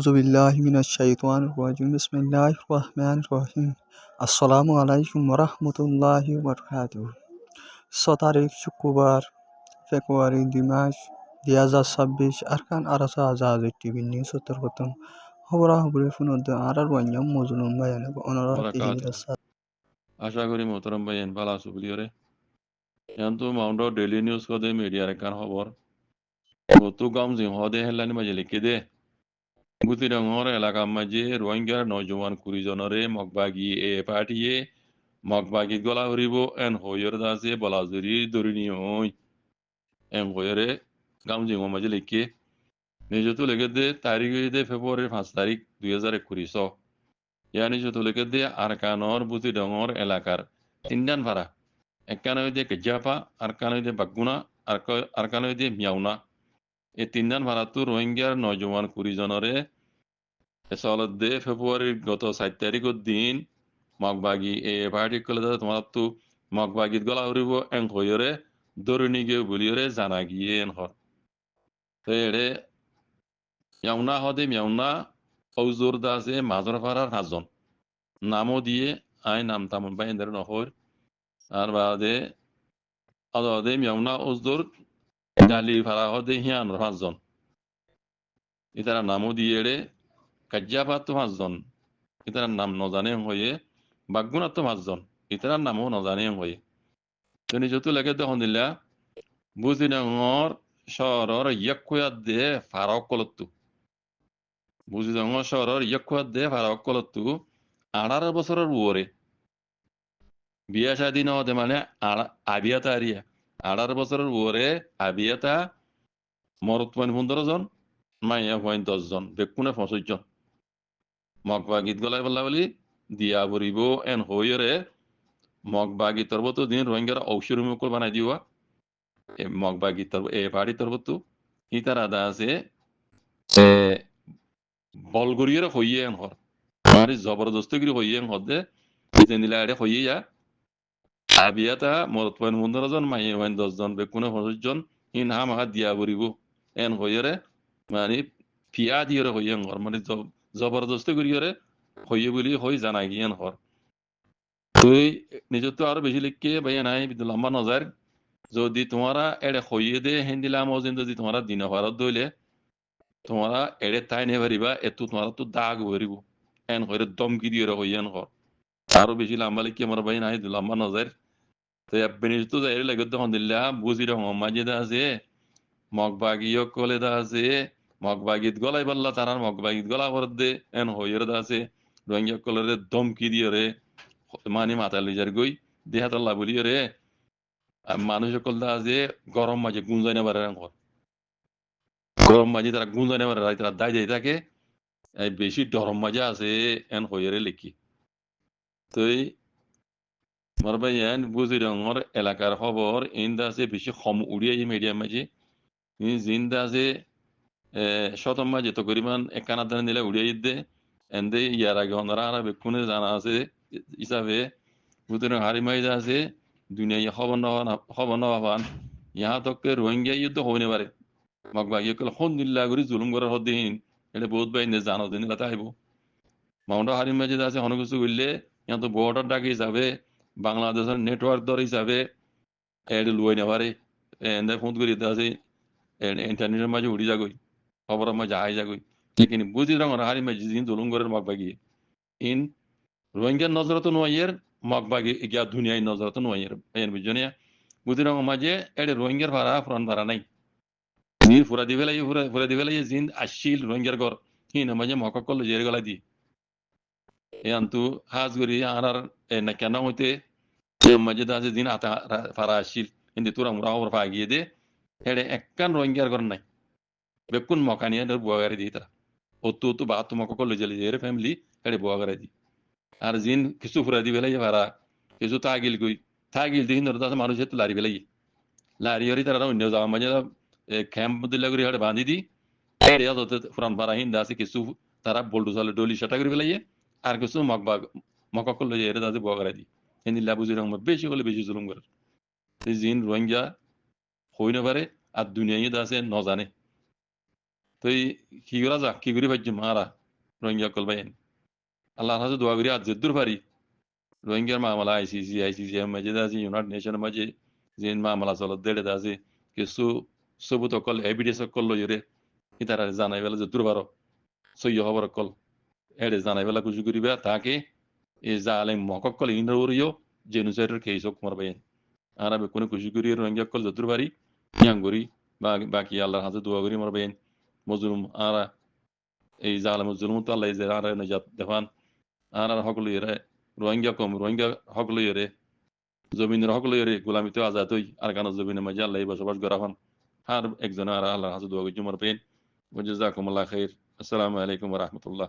আউজবিল্লাহমিনাশাইতানজিম বিসমিল্লাহ রহমান রহিম আসসালামু আলাইকুম রহমতুল্লাহ বরকাত ছ তারিখ শুক্রবার ফেব্রুয়ারি দুই মাস দুই হাজার ছাব্বিশ আরকান আরাসা আজাদ টিভি নিউজ উত্তরপ্রথম খবরাখবরে পুনর্দ আর আর ওয়ান্যাম মজলুম বায়ান আশা করি মোহতরম ভাইয়ান ভালো আছো বুলিয়রে কিন্তু মাউন্ড ডেইলি নিউজ কদে মিডিয়ার একান খবর তো গাম জিম হদে হেলানি মাঝে লিখে দে rangor elaka maje rohingya নজওয়ান কুড়ি জনরে মগবাগি এ পার্টিয়ে মগবাগি গলা হরিব এন হইর দাসে বলাজুরি দরিনি হই এম হইরে গাম জিং মাঝে লিখে নিজতো লেগে দে তারিখ দে ফেব্রুয়ারির পাঁচ তারিখ দুই হাজার একুশ ইয়ানি যতো লেগে দে আরকানর বুতি ডঙর এলাকার তিনদান ভাড়া একখানে দিয়ে কেজাপা আরকানে দিয়ে বাগুনা আরকানে দিয়ে মিয়াউনা এই তিনদান ভাড়াতো রোহিঙ্গার নজওয়ান কুড়ি দিন মগবাগি এ পার্টি কলে তোমার তো মগবাগিত গলা উড়িব এং হইরে জানা গিয়ে এন হর তো এড়ে মিয়াউনা হদে মিয়াউনা ঔজোর দাসে মাজর হাজন নামও দিয়ে আই নাম তামন বাই এদের নহর আর বাদে আদে মিয়াউনা ওজদোর ডালি ফারা হদে হিয়ান পাঁচজন ইতারা নামও দিয়ে এড়ে কাজ্যাপাত তো পাঁচজন ইতারার নাম নজানে হয়ে বাগুনা তো পাঁচজন ইতারার নামও নজানে হয়ে। তুমি যত লাগে তখন দিলা, বুঝি ডাঙর শহরের ইয়াকুয়াত দে ফারাক কলত্তু বুঝি ডাঙর শহরের ইয়াকুয়াত দে ফারাক কলত্তু আঠারো বছরের ওরে বিয়া শাদী নহতে মানে আবিয়াতা আরিয়া। আঠারো বছরের ওরে আবিয়াতা মরত পয়েন্ট পনেরো জন, মাইয়া পয়েন্ট দশ জন, বেকুনে পঁচিশ জন। মগবা গীত গলাই বলা বুলি দিয়া ভৰিব এন হৈৰে মগবা বা গীত দিন ৰোহিংগাৰ ঔষধ মুকুল বনাই দিব মগ বা গীত তৰ্ব এ বাৰী তৰ্বতো সি তাৰ আদা আছে। বলগুৰিৰে হৈয়ে এন হৰ। জবৰদস্তি কৰি হৈয়ে এন হে জেনিলা এৰে হৈয়ে যা আবি এটা মদত পোৱাই মুন্দৰজন মাহী হয় দহজন বেকুণে সৰজন সি নাম আহা দিয়া ভৰিব। এন হৈৰে মানে পিয়া দিয়ে হৈয়ে ঘৰ মানে জবরদস্ত করিয়ে হইয়ে বলি হই জানা গিয়েন হর তুই নিজের তো আরো বেশি লিখকে ভাইয়া নাই লম্বা নজার যদি তোমারা এড়ে হইয়ে দে হেন্দিলাম ওজন যদি তোমারা দিন হওয়ার দইলে তোমারা এড়ে তাই নে পারিবা এতু তোমারা তো দাগ ভরিব এন হইরে দমকি দিয়ে হইয়েন হর আরো বেশি লম্বা লিখকে আমার ভাই নাই লম্বা নজার তো বেনিস তো যাই লাগে তখন দিল্লা বুঝি আছে মগবাগিও কলে দা আছে মগবাগিত গলাই বললা তারার মগবাগিত গলা ভর দে এন হইয়ের দা আছে রোহিঙ্গা কলরে দমকি দিয়ে রে, মানি মাথা লিজার গই দেহাতল্লা বলি রে। মানুষ সকল দা আছে গরম মাঝে গুঞ্জাই নেবার ঘর গরম মাঝে তারা গুঞ্জাই নেবার তারা দায় যাই থাকে। বেশি ডরম মাঝে আছে এন হইয়েরে লিখি। তো বুঝি রঙর এলাকার খবর ইন্দা আছে বেশি কম উড়িয়ে মিডিয়াম মাঝে জিন্দা আছে শতম মাঝে তো পরিমাণ একানা দানে নিলে উড়িয়ে দে এন্দে ইয়ার আগে অনারা আর বেকুনে জানা আছে হিসাবে বুঝতে হারি মাইজা আছে দুনিয়া খবর না খবর না পাবান ইহা তকে রোহিঙ্গা যুদ্ধ হইনে পারে মগবা ইয়ে কল হন দিল্লা করি জুলুম করার হদিন এটা বহুত বাই জানো দিন লাতে আইব মাউন্ট হারি মাঝে আছে হন করলে ইহা তো বর্ডার ডাক হিসাবে বাংলাদেশের নেটওয়ার্ক দর হিসাবে এড লুয়াই না পারে এন্দে ফোন করি আছে ইন্টারনেটের মাঝে উড়ি যাগই খবরের মাঝে আই যাগই কিন্তু বুঝি রঙর হারি মাঝে জিন জুলুম করার মগবাগি ইন রোহিঙ্গার নজরত নোয়াইয়ের মগবাগি গিয়া দুনিয়ায় নজরত নোয়াইয়ের এন বুঝজনিয়া বুঝি রঙ মাঝে এডে রোহিঙ্গার ভাড়া ফুরান ভাড়া নাই। জিন ফুরা দি ফেলাই ফুরা ফুরা দি ফেলাই জিন আসছিল রোহিঙ্গার ঘর হিন মাঝে মকক করল জের গলা দি। এয়ান্তু হাজ করি আর আর না কেন হইতে মাঝে দাসে দিন আতা ফারা আসছিল কিন্তু তোরা মুরা ওর পা গিয়ে দে। হেডে একখান রোহিঙ্গার ঘর বেকুন মকানিয়া বুয়াগারি দি তারা অতু অতু বা তোমাকে করল জেলে জেরে ফ্যামিলি হেডে বুয়াগারি দি আর জিন কিছু ফুরা দি বেলাই ভাড়া কিছু তাগিল কই তাগিল দিন ধরে তাতে মানুষ তো লারি বেলাই লারি হরি তারা অন্য যাওয়া মাঝে ক্যাম্প দিলে করে হেডে বাঁধি দি হেডে যাতে ফুরান ভাড়া হিন্দা আছে কিছু তারা বল্টু চালে ডলি সেটা করে বেলাই আর কিছু মকবা মকা করল যে এরা তাদের বুয়াগারি দি হিন্দি লাবুজি রঙ বেশি হলে বেশি জুলুম করে জিন রোহিঙ্গা হই না পারে আর দুনিয়ায় আছে নজানে তো কি করা যাক কি করি ভাজ্য মারা। রোহিঙ্গা কল বাইন আল্লাহর হাতে দোয়া করি, আজ যেদুর পারি। রোহিঙ্গার মামলা আইসিসি আইসিসি মাঝে আছে ইউনাইটেড নেশন মাঝে। যে মামলা চলত, দেড়ে আছে কিছু সবুত অকল এভিডেন্স অকল লইরে ইতারা জানাই বেলা যেদুর পারো। সহ্য হবার অকল। এড়ে জানাই বেলা কুচু করিবা, তাকে এই জালে মককল ইনরিও জেনুসাইডের কেস হোক মার বাইন আর আমি কোনো কুচু করি রোহিঙ্গা কল যেদুর পারি, ইয়াং করি বাকি আল্লাহর হাতে দোয়া করি মার বাইন mazlum ara এই জালামুল জুলুম তো আল্লাহ যে আর নজাত দেখান আর আর হক রোহিঙ্গা কম রোহিঙ্গা হক লইরে জমিনের হক লইরে গোলামিত তো আজাদ হই আর কানো জমিনের মাঝে আল্লাহ বসবাস করা হন আর একজন আর আল্লাহ হাসু দোয়া জুমার পেন ওজাকুমুল্লাহ খাইর আসসালামু আলাইকুম ওয়া